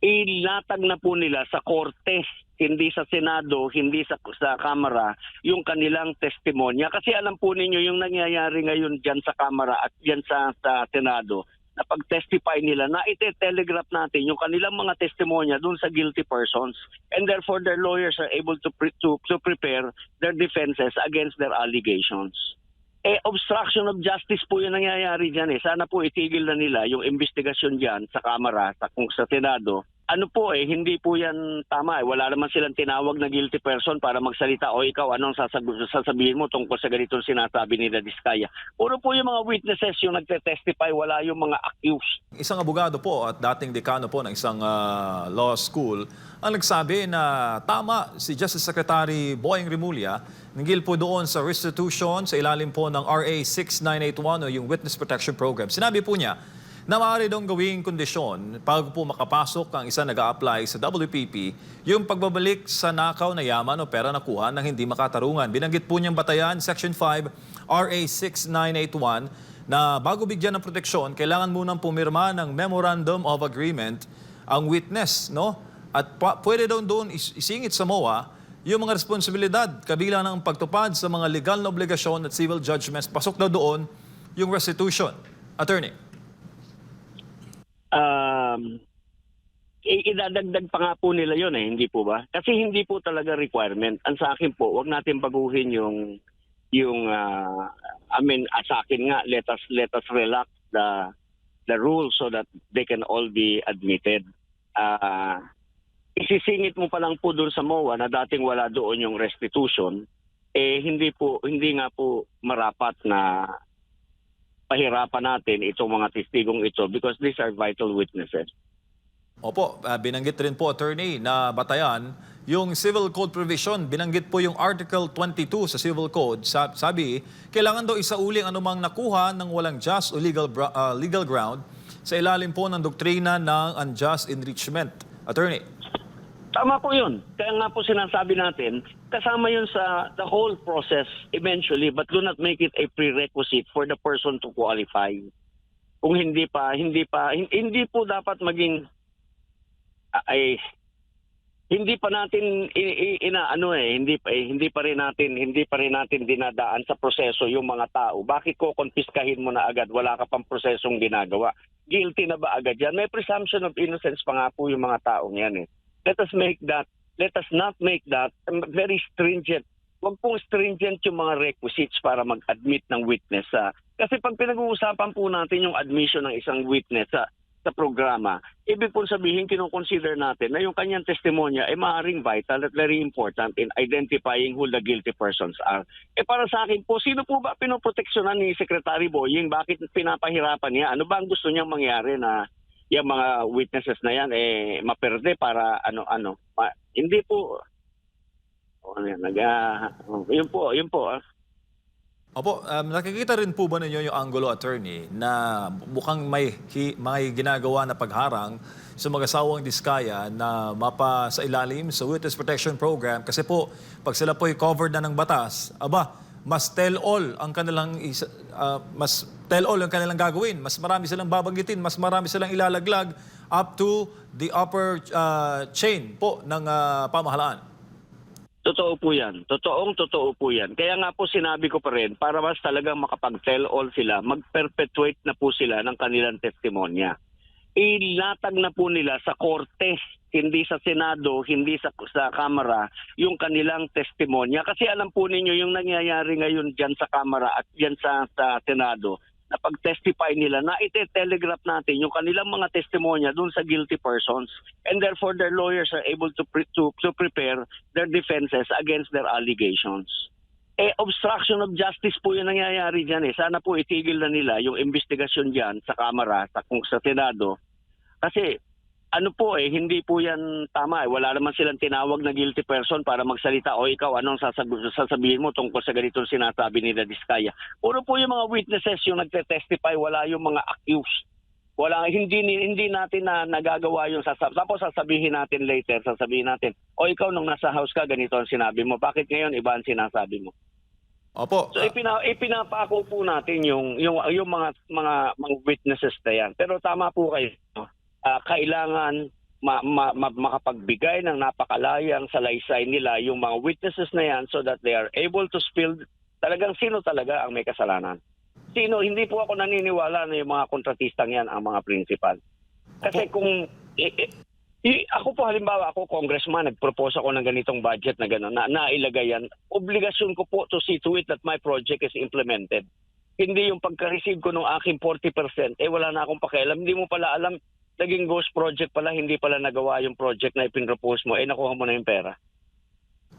ilatag na po nila sa korte, hindi sa Senado, hindi sa, sa Kamara, yung kanilang testimonya. Kasi alam po ninyo yung nangyayari ngayon dyan sa Kamara at dyan sa, sa Senado, na pag-testify nila na ite-telegraph natin yung kanilang mga testimonya dun sa guilty persons and therefore their lawyers are able to, pre- to, to prepare their defenses against their allegations. Eh, obstruction of justice po yung nangyayari dyan eh. Sana po itigil na nila yung investigasyon dyan sa Kamara, sa, kung sa Senado. Ano po eh, hindi po yan tama eh. Wala naman silang tinawag na guilty person para magsalita o ikaw anong sasag- sasabihin mo tungkol sa ganitong sinasabi ni Diskaya. Puro po yung mga witnesses yung nagte-testify, wala yung mga accused. Isang abogado po at dating dekano po ng isang ah, law school ang nagsabi na tama si Justice Secretary Boying Rimulya nangil po doon sa restitution sa ilalim po ng RA 6981 o yung Witness Protection Program. Sinabi po niya na maaari daw gawing kondisyon bago po makapasok ang isa nag apply sa WPP yung pagbabalik sa nakaw na yaman o pera nakuha ng hindi makatarungan. Binanggit po niyang batayan Section 5 RA 6981 na bago bigyan ng proteksyon, kailangan munang pumirma ng Memorandum of Agreement ang witness, no? At pwede daw doon is- isingit sa MOA yung mga responsibilidad kabilang ng pagtupad sa mga legal na obligasyon at civil judgments. Pasok daw doon yung restitution. Attorney. Um, idadagdag pa nga po nila yun eh, hindi po ba? Kasi hindi po talaga requirement. Ang sa akin po, wag natin baguhin yung yung ah, I mean, ah, sa akin nga let us let us relax the the rules so that they can all be admitted. Ah isisingit mo pa lang po doon sa MOA na dating wala doon yung restitution, eh hindi po hindi nga po marapat na pahirapan natin itong mga testigong ito because these are vital witnesses. Opo, ah, binanggit rin po, attorney, na batayan yung civil code provision. Binanggit po yung Article 22 sa civil code. Sa- Sabi, kailangan daw isauling anumang nakuha ng walang just o legal, ah, legal ground sa ilalim po ng doktrina ng unjust enrichment. Attorney. Tama po yun. Kaya nga po sinasabi natin, kasama yun sa the whole process eventually but do not make it a prerequisite for the person to qualify. Kung hindi pa, hindi pa, hin- hindi po dapat maging ay hindi pa natin i- i- inaano eh hindi pa eh, hindi pa rin natin hindi pa rin natin dinadaan sa proseso yung mga tao. Bakit ko konfiskahin mo na agad? Wala ka pang prosesong ginagawa. Guilty na ba agad yan? May presumption of innocence pa nga po yung mga taong yan eh let us make that let us not make that very stringent wag pong stringent yung mga requisites para mag-admit ng witness sa kasi pag pinag-uusapan po natin yung admission ng isang witness sa sa programa, ibig pong sabihin kinukonsider natin na yung kanyang testimonya ay maaaring vital at very important in identifying who the guilty persons are. Eh para sa akin po, sino po ba pinoproteksyonan ni Secretary Boying? Bakit pinapahirapan niya? Ano ba ang gusto niyang mangyari na yung mga witnesses na yan eh maperde para ano-ano? Ma- hindi po Oh, ano yan, nag, oh, yun po, yun po. ah. Opo, um, nakikita rin po ba ninyo yung Angulo attorney na mukhang may, hi- may ginagawa na pagharang sa mag-asawang diskaya na mapa sa ilalim sa Witness Protection Program kasi po pag sila po covered na ng batas, aba, mas tell all ang kanilang ah, mas tell all ang kanilang gagawin. Mas marami silang babanggitin, mas marami silang ilalaglag up to the upper ah, chain po ng ah, pamahalaan. Totoo po yan. Totoong totoo po yan. Kaya nga po sinabi ko pa rin, para mas talagang makapag-tell all sila, mag-perpetuate na po sila ng kanilang testimonya. Ilatag na po nila sa korte, hindi sa Senado, hindi sa, sa Kamara, yung kanilang testimonya. Kasi alam po ninyo yung nangyayari ngayon dyan sa Kamara at dyan sa, sa Senado, na pag-testify nila na ite-telegraph natin yung kanilang mga testimonya dun sa guilty persons and therefore their lawyers are able to, pre- to, to prepare their defenses against their allegations. Eh, obstruction of justice po yung nangyayari dyan eh. Sana po itigil na nila yung investigasyon dyan sa Kamara, sa, sa Senado. Kasi ano po eh, hindi po yan tama eh. Wala naman silang tinawag na guilty person para magsalita o ikaw anong sasag- sasabihin mo tungkol sa ganitong sinasabi ni Diskaya. Puro po yung mga witnesses yung nagte-testify, wala yung mga accused. Wala hindi hindi natin na nagagawa yung sasab tapos sasabihin natin later, sasabihin natin, "O ikaw nung nasa house ka ganito ang sinabi mo. Bakit ngayon iba ang sinasabi mo?" Opo. So ipina, ipinapako po natin yung yung yung mga mga mga witnesses na yan. Pero tama po kayo. no? Ah, kailangan ma- ma- ma- makapagbigay ng napakalayang salaysay nila yung mga witnesses na yan so that they are able to spill talagang sino talaga ang may kasalanan. Sino, hindi po ako naniniwala na yung mga kontratistang yan ang mga principal. Kasi kung, eh, eh, ako po halimbawa, ako congressman, nag-propose ako ng ganitong budget na gano'n, na nailagay yan, obligasyon ko po to see to it that my project is implemented. Hindi yung pagka-receive ko ng aking 40%, eh wala na akong pakialam. Hindi mo pala alam, naging ghost project pala, hindi pala nagawa yung project na ipinropose mo, eh nakuha mo na yung pera.